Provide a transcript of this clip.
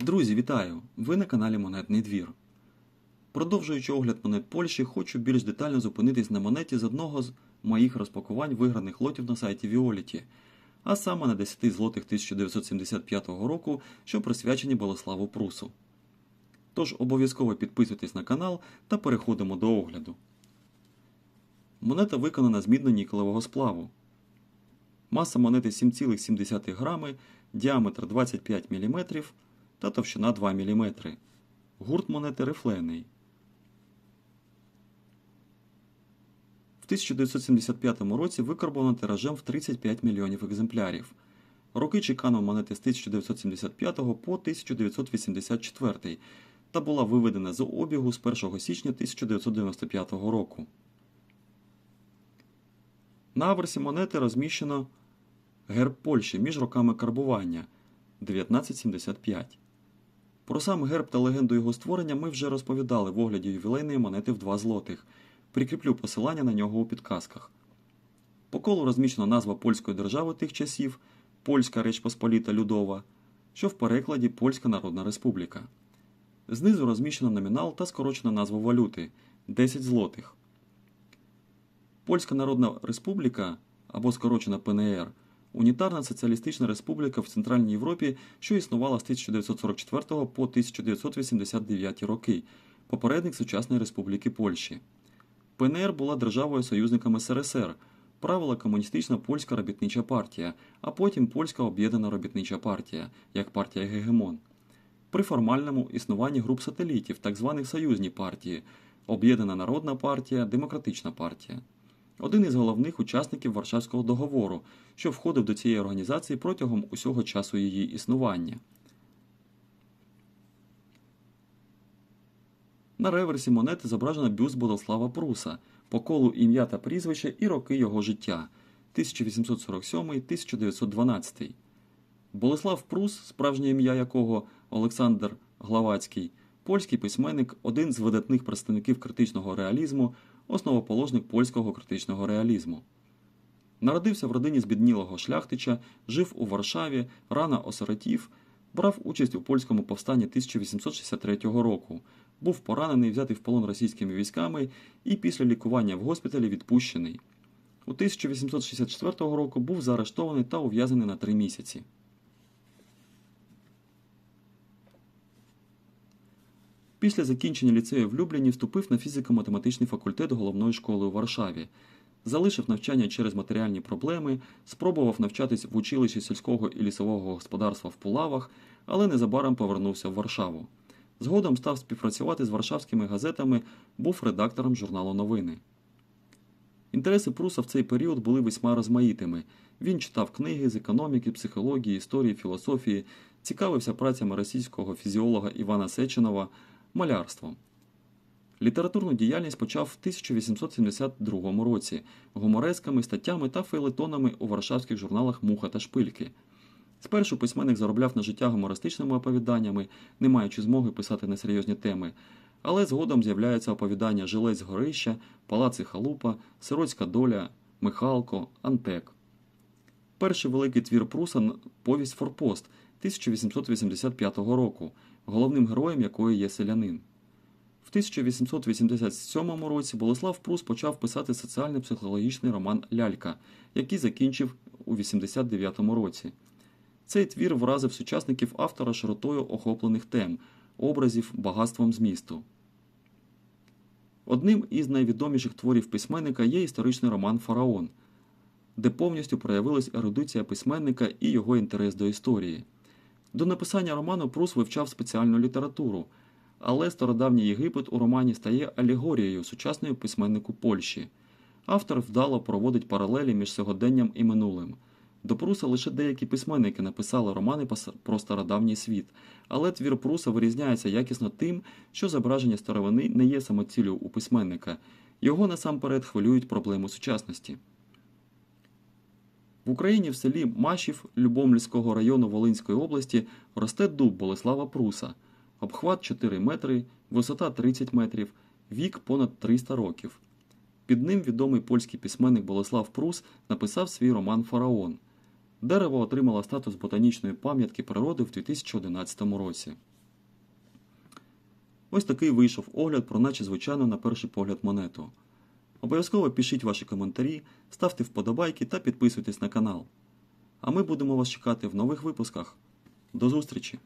Друзі, вітаю! Ви на каналі Монетний двір. Продовжуючи огляд монет Польщі, хочу більш детально зупинитись на монеті з одного з моїх розпакувань виграних лотів на сайті Violet, а саме на 10 злотих 1975 року, що присвячені Болеславу Прусу. Тож обов'язково підписуйтесь на канал та переходимо до огляду. Монета виконана з мідно-нікелевого сплаву. Маса монети 7,7 грами, діаметр 25 мм та товщина 2 мм. Гурт монети рифлений. В 1975 році викарбовано тиражем в 35 мільйонів екземплярів. Роки чекану монети з 1975 по 1984 та була виведена з обігу з 1 січня 1995 року. На аверсі монети розміщено герб Польщі між роками карбування 1975. Про сам герб та легенду його створення ми вже розповідали в огляді ювілейної монети в 2 злотих. Прикріплю посилання на нього у підказках. По колу розміщена назва польської держави тих часів Польська Реч Посполіта Людова, що в перекладі Польська Народна Республіка. Знизу розміщено номінал та скорочена назва валюти 10 злотих. Польська Народна Республіка або скорочена ПНР унітарна соціалістична республіка в Центральній Європі, що існувала з 1944 по 1989 роки, попередник сучасної Республіки Польщі. ПНР була державою союзником СРСР, правила комуністична польська робітнича партія, а потім польська об'єднана робітнича партія, як партія Гегемон. При формальному існуванні груп сателітів, так званих союзні партії, Об'єднана Народна партія, Демократична партія. Один із головних учасників Варшавського договору, що входив до цієї організації протягом усього часу її існування. На реверсі монети зображено бюст Болеслава Пруса, по колу ім'я та прізвище і роки його життя 1847-1912. Болеслав Прус, справжнє ім'я якого Олександр Главацький, польський письменник, один з видатних представників критичного реалізму, основоположник польського критичного реалізму. Народився в родині збіднілого шляхтича, жив у Варшаві, рано осиротів, брав участь у польському повстанні 1863 року, був поранений, взятий в полон російськими військами і після лікування в госпіталі відпущений. У 1864 року був заарештований та ув'язнений на три місяці. Після закінчення ліцею в Любліні вступив на фізико-математичний факультет головної школи у Варшаві, залишив навчання через матеріальні проблеми, спробував навчатись в училищі сільського і лісового господарства в Пулавах, але незабаром повернувся в Варшаву. Згодом став співпрацювати з варшавськими газетами, був редактором журналу Новини. Інтереси Пруса в цей період були весьма розмаїтими. Він читав книги з економіки, психології, історії, філософії, цікавився працями російського фізіолога Івана Сеченова, малярством. Літературну діяльність почав в 1872 році гуморесками, статтями та фейлетонами у варшавських журналах Муха та Шпильки. Спершу письменник заробляв на життя гумористичними оповіданнями, не маючи змоги писати несерйозні теми, але згодом з'являються оповідання Жилець горища, Палаци Халупа, Сиротська доля, Михалко, Антек. Перший великий твір Пруса повість Форпост 1885 року, головним героєм якої є селянин. В 1887 році Болеслав Прус почав писати соціально-психологічний роман Лялька, який закінчив у 89 році. Цей твір вразив сучасників автора широтою охоплених тем, образів, багатством змісту. Одним із найвідоміших творів письменника є історичний роман Фараон, де повністю проявилась ерудиція письменника і його інтерес до історії. До написання роману Прус вивчав спеціальну літературу, але стародавній Єгипет у романі стає алегорією сучасної письменнику Польщі. Автор вдало проводить паралелі між сьогоденням і минулим. До Пруса лише деякі письменники написали романи про стародавній світ, але твір Пруса вирізняється якісно тим, що зображення старовини не є самоціллю у письменника, його насамперед хвилюють проблеми сучасності. В Україні в селі Машів Любомльського району Волинської області росте дуб Болеслава Пруса, обхват 4 метри, висота 30 метрів, вік понад 300 років. Під ним відомий польський письменник Болеслав Прус написав свій роман Фараон. Дерево отримало статус ботанічної пам'ятки природи в 2011 році. Ось такий вийшов огляд про наче звичайну на перший погляд монету. Обов'язково пишіть ваші коментарі, ставте вподобайки та підписуйтесь на канал. А ми будемо вас чекати в нових випусках. До зустрічі!